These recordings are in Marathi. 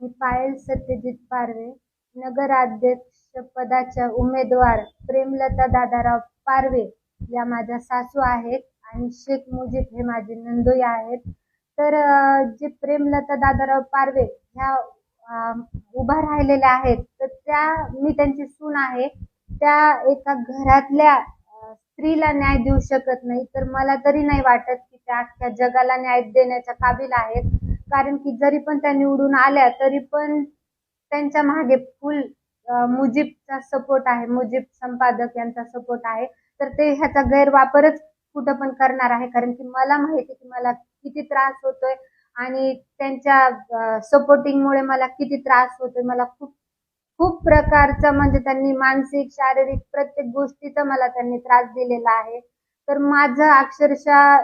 मी पायल सत्यजित पारवे नगराध्यक्ष पदाच्या उमेदवार प्रेमलता दादाराव पारवे या माझ्या सासू आहेत आणि शेख मुजीब हे माझे नंदोई आहेत. तर जे प्रेमलता दादाराव पारवे ह्या उभा राहिलेल्या आहेत तर त्या मी त्यांची सून आहे. त्या एका घरातल्या स्त्रीला न्याय देऊ शकत नाही तर मला तरी नाही वाटत की त्या अख्ख्या जगाला न्याय देण्याच्या काबिल आहेत. कारण की जरी पण त्या निवडून आल्या तरी पण त्यांच्या मागे फुल मुजिबचा मुजीबचा सपोर्ट आहे. मुजीब संपादक यांचा सपोर्ट आहे. तर ते ह्याचा गैरवापरच कुठं पण करणार आहे. कारण की मला माहिती की मला किती त्रास होतोय आणि त्यांच्या सपोर्टिंगमुळे मला किती त्रास होतोय. मला खूप खूप प्रकारचा म्हणजे त्यांनी मानसिक शारीरिक प्रत्येक गोष्टीचा मला त्यांनी त्रास दिलेला आहे. तर माझं अक्षरशः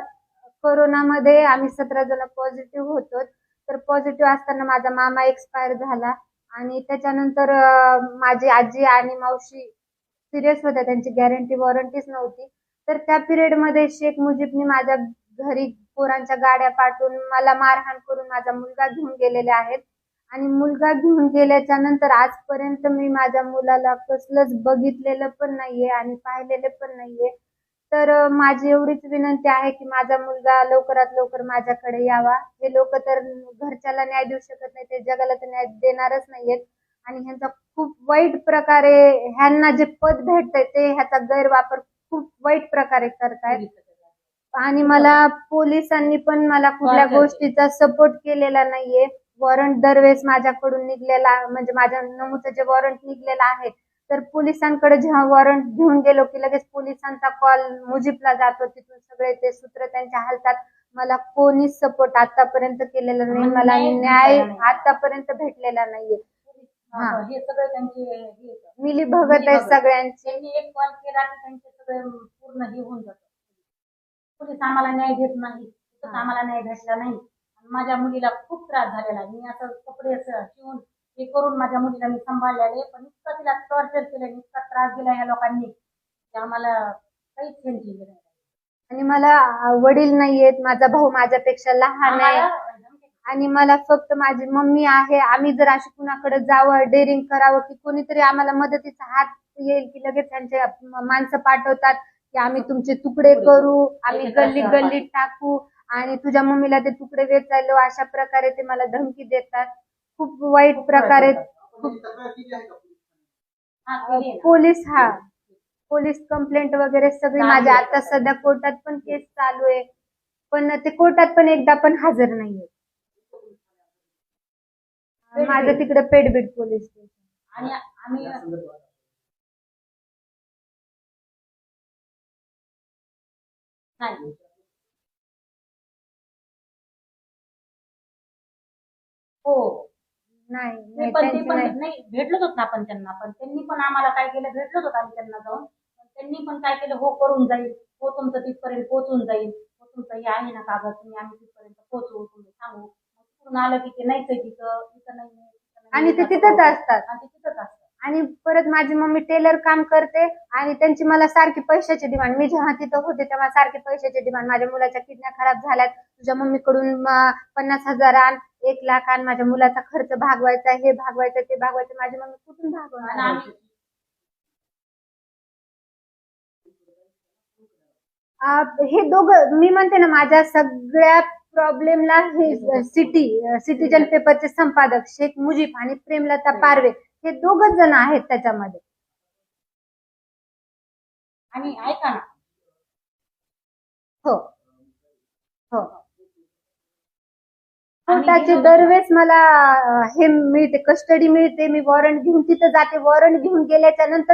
कोरोनामध्ये आम्ही सतरा जण पॉझिटिव्ह होतो. तर पॉझिटिव्ह असताना माझा मामा एक्सपायर झाला. आणि त्याच्यानंतर माझी आजी आणि मावशी सिरियस होत्या. त्यांची गॅरंटी वॉरंटीच नव्हती. तर त्या पिरियडमध्ये शेख मुजीबनी माझ्या घरी पोरांच्या गाड्या पाठवून मला मारहाण करून माझा मुलगा घेऊन गेलेले आहेत. आणि मुलगा घेऊन गेल्याच्यानंतर आजपर्यंत मी माझ्या मुलाला कसलंच बघितलेलं पण नाहीये आणि पाहिलेलं पण नाहीये. तर माझी एवढीच विनंती आहे की माझा मुलगा लवकरात लवकर माझ्याकडे यावा. हे लोक तर घरच्याला न्याय देऊ शकत नाही ते जगाला तर न्याय देणारच नाहीयेत. आणि ह्यांचा खूप वाईट प्रकारे ह्यांना जे पद भेटतंय ते ह्याचा गैरवापर खूप वाईट प्रकारे करतायत. आणि मला पोलिसांनी पण मला कुठल्या. गोष्टीचा सपोर्ट केलेला नाहीये. वॉरंट दरवेळेस माझ्याकडून निघलेला म्हणजे माझ्या नमूचं जे वॉरंट निघलेलं आहे तर पोलिसांकडे जेव्हा वॉरंट घेऊन गेलो की लगेच पोलिसांचा कॉल मुजीबला जातो तिथून सगळे ते सूत्र त्यांच्या हालतात मला कोणीच सपोर्ट आतापर्यंत केलेला नाही म्हणजे मला न्याय. आतापर्यंत भेटलेला नाहीये हा. हे सगळं त्यांचे हे. मिली भगत आहे. सगळ्यांची त्यांनी एक कॉल केला की त्यांचे सगळे पूर्ण हे होऊन जातं पोलीस आम्हाला न्याय देत नाही. आम्हाला न्याय भेटला नाही माझ्या मुलीला खूप त्रास झालेला. मी असं कपडे शिवून हे करून माझ्या मुलीला मी सांभाळलेले पण इतका तिला टॉर्चर केलं इतका त्रास दिला ह्या लोकांनी की आम्हाला काहीच त्यांची नाही. आणि मला वडील नाहीयेत माझा भाऊ माझ्यापेक्षा लहान आहे. आणि मला फक्त माझी मम्मी आहे. आम्ही जर अशी कुणाकडे जावं डेअरिंग करावं की कोणीतरी आम्हाला मदतीचा हात येईल की लगेच त्यांचे माणसं पाठवतात की आम्ही तुमचे तुकडे करू आम्ही गल्ली गल्लीत टाकू आणि तुझ्या मम्मीला ते तुकडे वेचायलो. अशा प्रकारे ते मला धमकी देतात. खूप वाईट प्रकारे हा. पोलीस हा. पोलीस कंप्लेंट वगैरे सगळी माझ्या. आता सध्या कोर्टात पण केस चालू आहे. पण ते कोर्टात पण एकदा पण हजर नाहीये. माझं तिकडे पेडबीड पोलीस स्टेशन आणि आम्ही नाही हो. नाही नाही नाही, पण ते पण नाही. नाही भेटलोच होत ना आपण त्यांना. पण त्यांनी पण आम्हाला काय केलं भेटलोच होत आम्ही त्यांना जाऊन. पण त्यांनी पण काय केलं हो करून जाईल. हो तुमचं तिथपर्यंत पोहोचून जाईल. हो तुमचं हे आहे ना कागद तुम्ही आम्ही तिथपर्यंत पोहोचवू तुम्ही सांगू. तिकडून आलं की ते आहे तिथं तिथं नाही तिथं नाही ते तिथंच. असतात. आणि ते तिथंच असतात आणि परत माझी मम्मी टेलर काम करते आणि त्यांची मला सारखी पैशाची डिमांड मी जेव्हा तिथं होते तेव्हा सारखी पैशाची डिमांड माझ्या मुलाच्या किडन्या खराब झाल्यात. तुझ्या मम्मीकडून पन्नास हजार आण एक लाख आण. माझ्या मुलाचा खर्च भागवायचा हे भागवायचं ते भागवायचं. माझी मम्मी कुठून भागवणार? हे दोघं मी म्हणते ना माझ्या सगळ्या प्रॉब्लेमला हे सिटी सिटीजन पेपरचे संपादक शेख मुजीब आणि प्रेमलता पारवे. हे दोघच जण आहेत त्याच्यामध्ये. आणि ऐका ना. हो. हो. कोर्टाचे गेलो दरवेळेस मला अं, हे मिळते कस्टडी मिळते मी वॉरंट घेऊन तिथं जाते वॉरंट घेऊन गेल्याच्यानंतर